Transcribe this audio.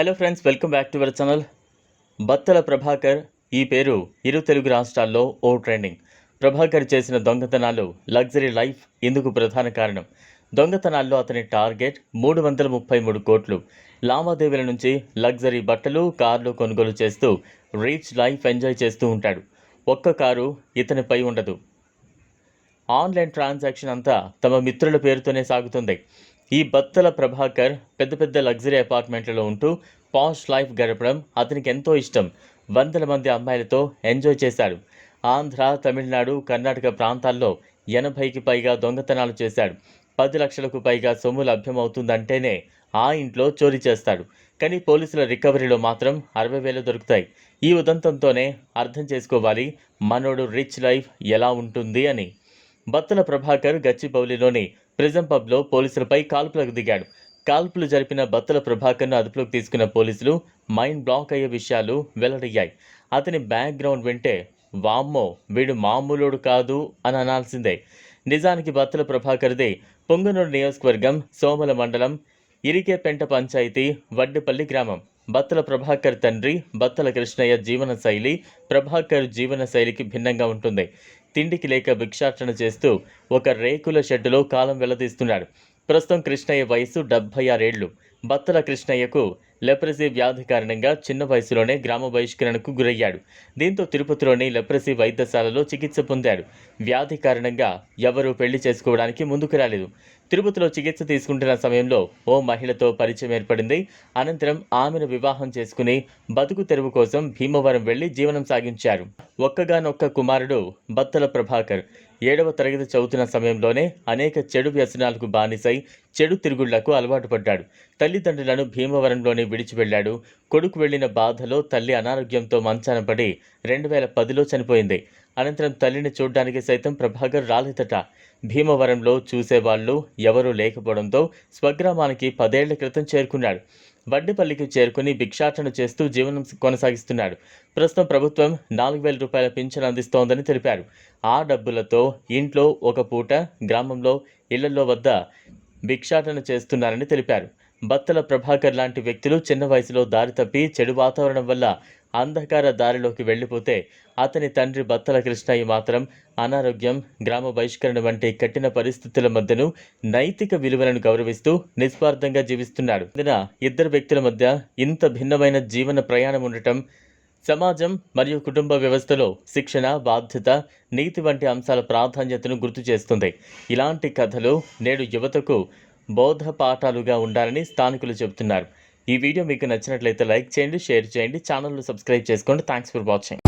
Hello friends welcome back to our channel Battala Prabhakar ఈ పేరు ఇరు తెలుగు రాష్ట్రాల్లో ఓ ట్రెండింగ్. ప్రభాకర్ చేసిన దొంగతనాలు లగ్జరీ లైఫ్ ఇందుకు ప్రధాన కారణం. దొంగతనాల్లో అతని టార్గెట్ మూడు వందల ముప్పై మూడు కోట్లు. లావాదేవీల నుంచి లగ్జరీ బట్టలు కార్లు కొనుగోలు చేస్తూ రీచ్ లైఫ్ ఎంజాయ్ చేస్తూ ఉంటాడు. ఒక్క కారు ఇతనిపై ఉండదు. ఆన్లైన్ ట్రాన్సాక్షన్ అంతా తమ మిత్రుల పేరుతోనే సాగుతుంది. ఈ బత్తల ప్రభాకర్ పెద్ద పెద్ద లగ్జరీ అపార్ట్మెంట్లలో ఉంటూ పాష్ లైఫ్ గడపడం అతనికి ఎంతో ఇష్టం. వందల మంది అమ్మాయిలతో ఎంజాయ్ చేశాడు. ఆంధ్ర తమిళనాడు కర్ణాటక ప్రాంతాల్లో ఎనభైకి పైగా దొంగతనాలు చేశాడు. పది లక్షలకు పైగా సొమ్ము లభ్యమవుతుందంటేనే ఆ ఇంట్లో చోరీ చేస్తాడు. కానీ పోలీసుల రికవరీలో మాత్రం అరవై వేలు దొరుకుతాయి. ఈ ఉదంతంతోనే అర్థం చేసుకోవాలి మనోడు రిచ్ లైఫ్ ఎలా ఉంటుంది అని. బత్తల ప్రభాకర్ గచ్చిబౌలిలోని ప్రిజం పబ్లో పోలీసులపై కాల్పులకు దిగాడు. కాల్పులు జరిపిన బత్తల ప్రభాకర్ను అదుపులోకి తీసుకున్న పోలీసులు మైండ్ బ్లాక్ అయ్యే విషయాలు వెల్లడయ్యాయి. అతని బ్యాక్గ్రౌండ్ వింటే వామ్మో వీడు మామూలుడు కాదు అని అనాల్సిందే. నిజానికి బత్తల ప్రభాకర్దే పొంగనూరు నియోజకవర్గం సోమల మండలం ఇరికేపెంట పంచాయతీ వడ్డిపల్లి గ్రామం. బత్తల ప్రభాకర్ తండ్రి బత్తల కృష్ణయ్య జీవన శైలి ప్రభాకర్ జీవన శైలికి భిన్నంగా ఉంటుంది. తిండికి లేక భిక్షాటన చేస్తూ ఒక రేకుల షెడ్డులో కాలం వెల్లదీస్తున్నాడు ప్రస్తుతం కృష్ణయ్య వయసు డెబ్బై ఆరేళ్ళు బత్తల కృష్ణయ్యకు లెప్రసీ వ్యాధి కారణంగా చిన్న వయసులోనే గ్రామ బహిష్కరణకు గురయ్యాడు. దీంతో తిరుపతిలోని లెప్రసీ వైద్యశాలలో చికిత్స పొందాడు. వ్యాధి కారణంగా ఎవరూ పెళ్ళి చేసుకోవడానికి ముందుకు రాలేదు. తిరుపతిలో చికిత్స తీసుకుంటున్న సమయంలో ఓ మహిళతో పరిచయం ఏర్పడింది. అనంతరం ఆమెను వివాహం చేసుకుని బతుకు తెరువు కోసం భీమవరం వెళ్ళి జీవనం సాగించారు. ఒక్కగానొక్క కుమారుడు బత్తల ప్రభాకర్. ఏడవ తరగతి చదువుతున్న సమయంలోనే అనేక చెడు వ్యసనాలకు బానిసై చెడు తిరుగుళ్ళకు అలవాటు పడ్డాడు. తల్లిదండ్రులను భీమవరంలోనే విడిచి వెళ్ళాడు కొడుకు వెళ్ళిన బాధలో తల్లి అనారోగ్యంతో మంచాన పడి రెండు వేల పదిలో చనిపోయింది. అనంతరం తల్లిని చూడ్డానికి సైతం ప్రభాకర్ రాలేదట. భీమవరంలో చూసేవాళ్ళు ఎవరూ లేకపోవడంతో స్వగ్రామానికి పదేళ్ళ క్రితం చేరుకున్నాడు. వడ్డిపల్లికి చేరుకుని భిక్షాటన చేస్తూ జీవనం కొనసాగిస్తున్నాడు. ప్రస్తుతం ప్రభుత్వం నాలుగు వేల రూపాయల పింఛన్ అందిస్తోందని తెలిపారు. ఆ డబ్బులతో ఇంట్లో ఒక పూట గ్రామంలో ఇళ్ళలో వద్ద భిక్షాటన చేస్తున్నారని తెలిపారు. బత్తల ప్రభాకర్ లాంటి వ్యక్తులు చిన్న వయసులో దారి తప్పి చెడు వాతావరణం వల్ల అంధకార దారిలోకి వెళ్ళిపోతే అతని తండ్రి బత్తల కృష్ణయ్య మాత్రం అనారోగ్యం గ్రామ బహిష్కరణ వంటి కఠిన పరిస్థితుల మధ్యను నైతిక విలువలను గౌరవిస్తూ నిస్వార్థంగా జీవిస్తున్నాడు. ఇందున ఇద్దరు వ్యక్తుల మధ్య ఇంత భిన్నమైన జీవన ప్రయాణం ఉండటం సమాజం మరియు కుటుంబ వ్యవస్థలో శిక్షణ బాధ్యత నీతి వంటి అంశాల ప్రాధాన్యతను గుర్తు చేస్తుంది. ఇలాంటి కథలు నేడు యువతకు బౌద్ధ పాఠాలుగా ఉండాలని స్థానికులు చెబుతున్నారు. ఈ వీడియో మీకు నచ్చినట్లయితే లైక్ చేయండి షేర్ చేయండి ఛానల్ను సబ్స్క్రైబ్ చేసుకోండి. Thanks for watching